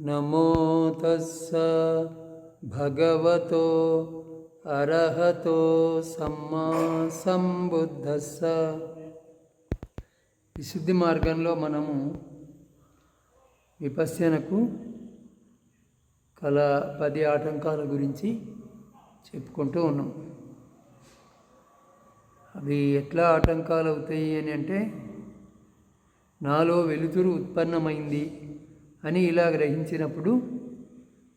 నమో తస్స భగవతో అర్హతో సమ్మా సంబుద్ధస్స. విశుద్ధి మార్గంలో మనము విపస్యనకు కల పది ఆటంకాల గురించి చెప్పుకుంటూ ఉన్నాం. అవి ఎట్లా ఆటంకాలు అవుతాయి అని అంటే నాలో వెలుతురు ఉత్పన్నమైంది. అని ఇలా గ్రహించినప్పుడు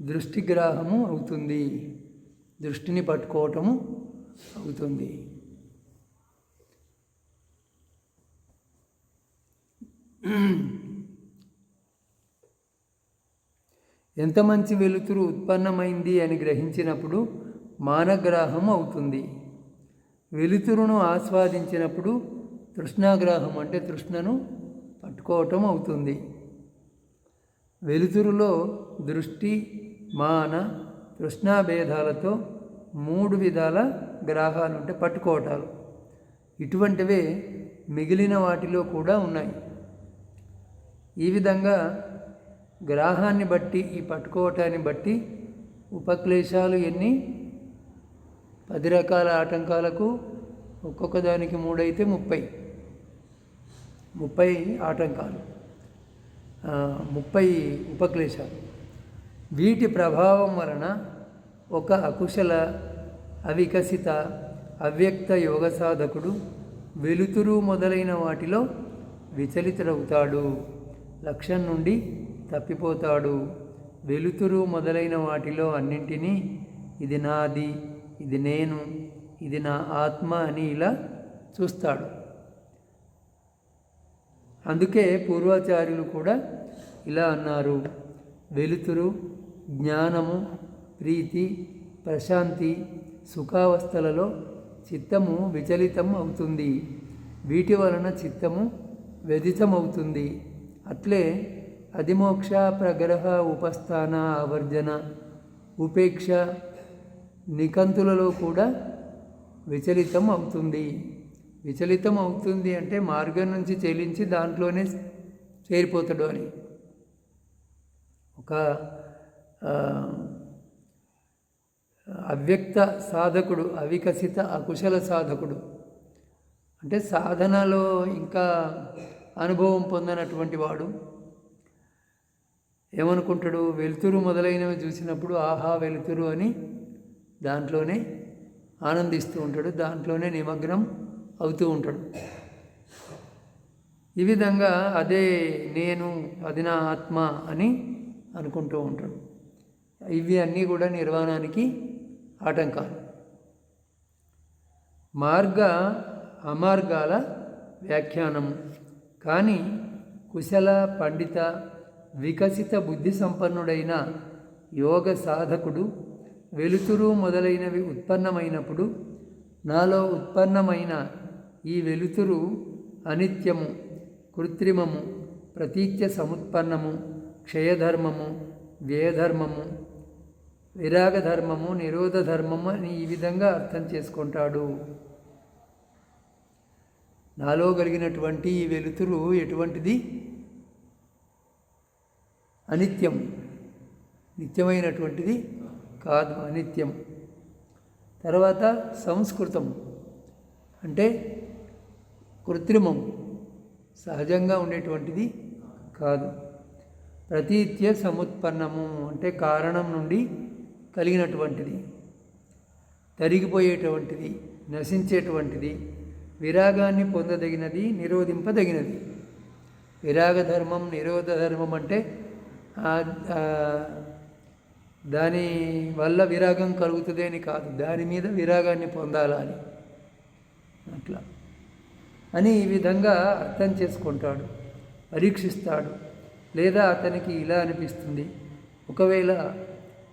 దృష్టిగ్రాహము అవుతుంది. దృష్టిని పట్టుకోవటము అవుతుంది. ఎంత మంచి వెలుతురు ఉత్పన్నమైంది అని గ్రహించినప్పుడు మానగ్రాహం అవుతుంది. వెలుతురును ఆస్వాదించినప్పుడు తృష్ణాగ్రాహం అంటే తృష్ణను పట్టుకోవటం అవుతుంది. వెలుతురులో దృష్టి మాన తృష్ణాభేదాలతో మూడు విధాల గ్రాహాలు అంటే పట్టుకోవటాలు. ఇటువంటివే మిగిలిన వాటిలో కూడా ఉన్నాయి. ఈ విధంగా గ్రాహాన్ని బట్టి ఈ పట్టుకోవటాన్ని బట్టి ఉపక్లేశాలు ఎన్ని? పది రకాల ఆటంకాలకు ఒక్కొక్క దానికి మూడైతే ముప్పై. ముప్పై ఆటంకాలు. ముప్పై ఉపక్లేశాలు. వీటి ప్రభావం వలన ఒక అకుశల అవికసిత అవ్యక్త యోగ సాధకుడు వెలుతురు మొదలైన వాటిలో విచలితుడవుతాడు. లక్ష్యం నుండి తప్పిపోతాడు. వెలుతురు మొదలైన వాటిలో అన్నింటినీ ఇది నాది ఇది నేను ఇది నా ఆత్మ అని ఇలా చూస్తాడు. అందుకే పూర్వాచార్యులు కూడా ఇలా అన్నారు. వెలుతురు జ్ఞానము ప్రీతి ప్రశాంతి సుఖావస్థలలో చిత్తము విచలితం అవుతుంది. వీటి వలన చిత్తము వ్యధితమవుతుంది. అట్లే అధిమోక్ష ప్రగ్రహ ఉపస్థాన ఆవర్జన ఉపేక్ష నికంతులలో కూడా విచలితం అవుతుంది. విచలితం అవుతుంది అంటే మార్గం నుంచి చెలించి దాంట్లోనే చేరిపోతాడు అని. ఒక అవ్యక్త సాధకుడు అవికసిత అకుశల సాధకుడు. అంటే సాధనలో ఇంకా అనుభవం పొందనటువంటి వాడు. ఏమనుకుంటాడు? వెలుతురు మొదలైనవి చూసినప్పుడు ఆహా వెలుతురు అని దాంట్లోనే ఆనందిస్తూ ఉంటాడు. దాంట్లోనే నిమగ్నం అవుతూ ఉంటాడు. ఈ విధంగా అదే నేను అది నా ఆత్మ అని అనుకుంటూ ఉంటాడు. ఇవి అన్నీ కూడా నిర్వాణానికి ఆటంకాలు. మార్గ అమార్గాల వ్యాఖ్యానం. కానీ కుశల పండిత వికసిత బుద్ధి సంపన్నుడైన యోగ సాధకుడు వెలుతురు మొదలైనవి ఉత్పన్నమైనప్పుడు నాలో ఉత్పన్నమైన ఈ వెలుతురు అనిత్యము కృత్రిమము ప్రతీత్య సముత్పన్నము క్షయధర్మము వ్యయధర్మము విరాగధర్మము నిరోధ ధర్మము అని ఈ విధంగా అర్థం చేసుకుంటాడు. నాలో కలిగినటువంటి ఈ వెలుతురు ఎటువంటిది? అనిత్యం నిత్యమైనటువంటిది కాదు అనిత్యం తర్వాత సంస్కృతం అంటే కృత్రిమం సహజంగా ఉండేటువంటిది కాదు. ప్రతీత్య సముత్పన్నము అంటే కారణం నుండి కలిగినటువంటిది తరిగిపోయేటువంటిది నశించేటువంటిది విరాగాన్ని పొందదగినది నిరోధింపదగినది. విరాగ ధర్మం నిరోధ ధర్మం అంటే దాని వల్ల విరాగం కలుగుతుంది అని కాదు దాని మీద విరాగాన్ని పొందాలని అట్లా. అని ఈ విధంగా అర్థం చేసుకుంటాడు పరీక్షిస్తాడు. లేదా అతనికి ఇలా అనిపిస్తుంది ఒకవేళ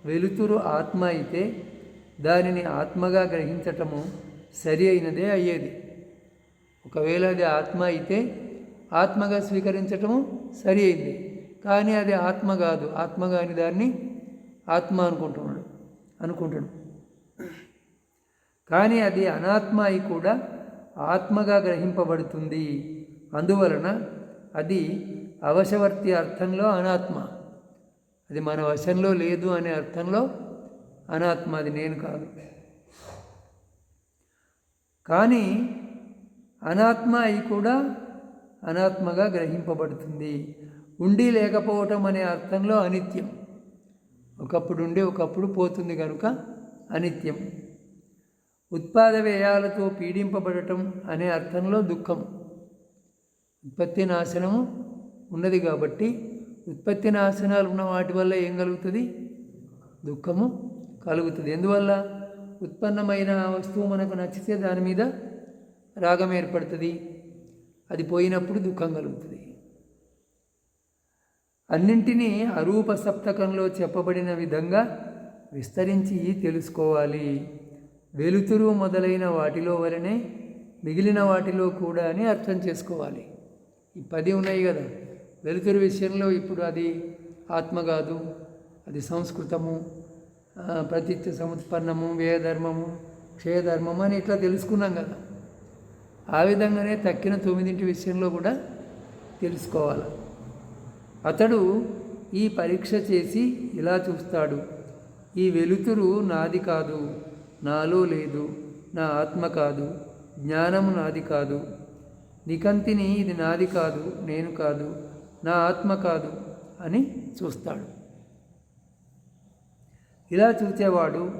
వెలుతురు ఆత్మ అయితే దానిని ఆత్మగా గ్రహించటము సరి అయినదే అయ్యేది. ఒకవేళ అది ఆత్మ అయితే ఆత్మగా స్వీకరించటము సరి అయింది. కానీ అది ఆత్మ కాదు ఆత్మ కాని దాన్ని ఆత్మ అనుకుంటున్నాడు అనుకుంటాడు కానీ అది అనాత్మ అయి కూడా ఆత్మగా గ్రహింపబడుతుంది. అందువలన అది అవశవర్తి అర్థంలో అనాత్మ. అది మన వశంలో లేదు అనే అర్థంలో అనాత్మ. అది నేను కాదు. కానీ అనాత్మ అయి కూడా అనాత్మగా గ్రహింపబడుతుంది. ఉండి లేకపోవటం అనే అర్థంలో అనిత్యం. ఒకప్పుడు ఉండి ఒకప్పుడు పోతుంది కనుక అనిత్యం. ఉత్పాద వ్యయాలతో పీడింపబడటం అనే అర్థంలో దుఃఖం. ఉత్పత్తి నాశనము ఉన్నది కాబట్టి ఉత్పత్తి నాశనాలు ఉన్న వాటి వల్ల ఏం కలుగుతుంది? దుఃఖము కలుగుతుంది. ఎందువల్ల? ఉత్పన్నమైన వస్తువు మనకు నచ్చితే దాని మీద రాగం ఏర్పడుతుంది. అది పోయినప్పుడు దుఃఖం కలుగుతుంది. అన్నింటినీ అరూప సప్తకంలో చెప్పబడిన విధంగా విస్తరించి తెలుసుకోవాలి. వెలుతురు మొదలైన వాటిలో వలనే మిగిలిన వాటిలో కూడా అని అర్థం చేసుకోవాలి. ఈ పది ఉన్నాయి కదా. వెలుతురు విషయంలో ఇప్పుడు అది ఆత్మ కాదు అది సంస్కృతము ప్రతిత్య సముత్పన్నము వ్యయధర్మము క్షయధర్మము అని ఇట్లా తెలుసుకున్నాం కదా. ఆ విధంగానే తక్కిన తొమ్మిదింటి విషయంలో కూడా తెలుసుకోవాలి. అతడు ఈ పరీక్ష చేసి ఇలా చూస్తాడు ఈ వెలుతురు నాది కాదు నాలో లేదు నా ఆత్మ కాదు జ్ఞానము నాది కాదు. నికంతిని ఇది నాది కాదు నేను కాదు నా ఆత్మ కాదు అని చూస్తాడు. ఇలా చూచేవాడు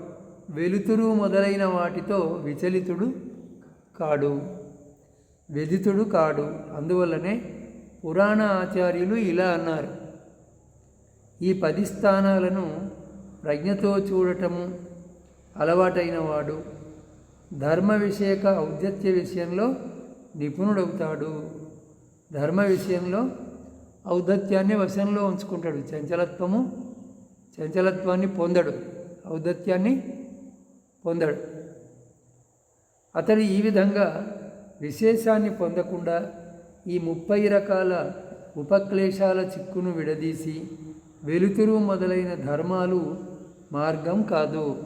వెలుతురు మొదలైన వాటితో విచలితుడు కాడు వెదితుడు కాడు. అందువల్లనే పురాణ ఆచార్యులు ఇలా అన్నారు. ఈ పది స్థానాలను ప్రజ్ఞతో చూడటము అలవాటైన వాడు ధర్మ విషయక ఔద్యత్య విషయంలో నిపుణుడవుతాడు. ధర్మ విషయంలో ఔదత్యాన్ని వశంలో ఉంచుకుంటాడు. చంచలత్వము చంచలత్వాన్ని పొందడు. ఔదత్యాన్ని పొందడు. అతడు ఈ విధంగా విశేషాన్ని పొందకుండా ఈ ముప్పై రకాల ఉపక్లేశాల చిక్కును విడదీసి వెలుతురు మొదలైన ధర్మాలు మార్గం కాదు.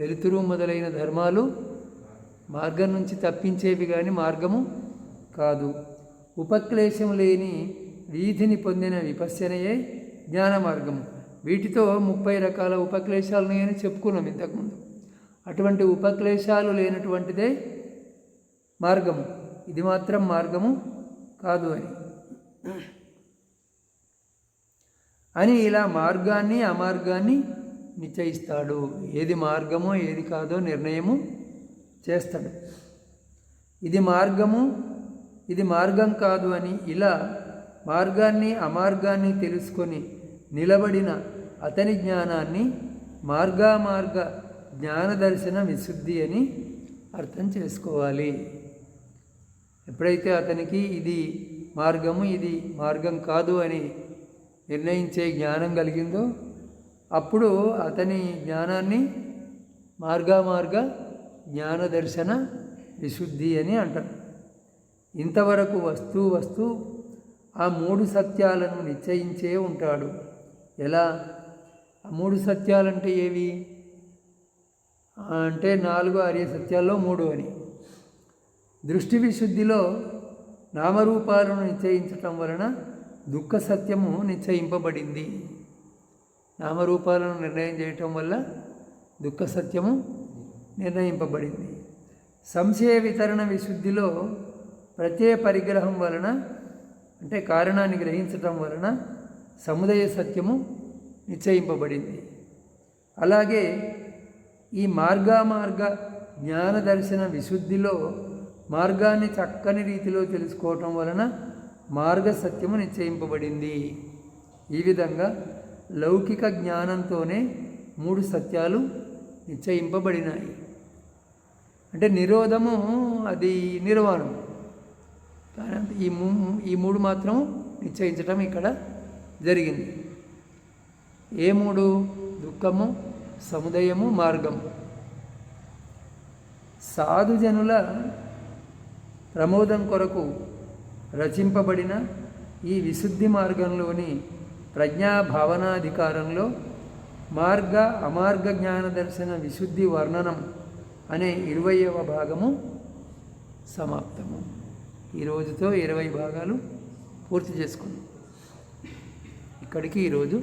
వెలుతురు మొదలైన ధర్మాలు మార్గం నుంచి తప్పించేవి కానీ మార్గము కాదు. ఉపక్లేశం లేని వీధిని పొందిన విపశ్యనయే జ్ఞాన మార్గము. వీటితో ముప్పై రకాల ఉపక్లేశాలు ఉన్నాయని చెప్పుకున్నాం ఇంతకుముందు. అటువంటి ఉపక్లేశాలు లేనటువంటిదే మార్గము. ఇది మాత్రం మార్గము కాదు అని. అని ఇలా మార్గాన్ని అమార్గాన్ని నిశ్చయిస్తాడు. ఏది మార్గమో ఏది కాదో నిర్ణయము చేస్తాడు. ఇది మార్గము ఇది మార్గం కాదు అని ఇలా మార్గాన్ని అమార్గాన్ని తెలుసుకొని నిలబడిన అతని జ్ఞానాన్ని మార్గామార్గ జ్ఞానదర్శన విశుద్ధి అని అర్థం చేసుకోవాలి. ఎప్పుడైతే అతనికి ఇది మార్గము ఇది మార్గం కాదు అని నిర్ణయించే జ్ఞానం కలిగిందో అప్పుడు అతని జ్ఞానాన్ని మార్గామార్గ జ్ఞాన దర్శన విశుద్ధి అని అంటారు. ఇంతవరకు వస్తూ వస్తూ ఆ మూడు సత్యాలను నిశ్చయించే ఉంటాడు. ఎలా? ఆ మూడు సత్యాలంటే ఏవి? అంటే నాలుగు ఆర్య సత్యాల్లో మూడు అని. దృష్టి విశుద్ధిలో నామరూపాలను నిశ్చయించటం వలన దుఃఖ సత్యము నిశ్చయింపబడింది. నామరూపాలను నిర్ణయం చేయటం వల్ల దుఃఖ సత్యము నిర్ణయింపబడింది. సంశయ వితరణ విశుద్ధిలో ప్రత్యయ పరిగ్రహం వలన అంటే కారణాన్ని గ్రహించటం వలన సముదయ సత్యము నిశ్చయింపబడింది. అలాగే ఈ మార్గామార్గ జ్ఞాన దర్శన విశుద్ధిలో మార్గాన్ని చక్కని రీతిలో తెలుసుకోవటం వలన మార్గ సత్యము నిశ్చయింపబడింది. ఈ విధంగా లౌకిక జ్ఞానంతోనే మూడు సత్యాలు నిశ్చయింపబడినాయి. అంటే నిరోధము అది నిర్వాణం. కానీ ఈ మూ- ఈ మూడు మాత్రం నిశ్చయించటం ఇక్కడ జరిగింది. ఏ మూడు? దుఃఖము సముదయము మార్గము. సాధుజనుల ప్రమోదం కొరకు రచింపబడిన ఈ విశుద్ధి మార్గంలోని ప్రజ్ఞా భావనాధికారంలో మార్గ అమార్గ జ్ఞాన దర్శన విశుద్ధి వర్ణనం అనే ఇరవయవ భాగము సమాప్తము. ఈ రోజుతో ఇరవై భాగాలు పూర్తి చేసుకున్నాం ఇక్కడికి ఈరోజు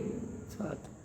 చాలు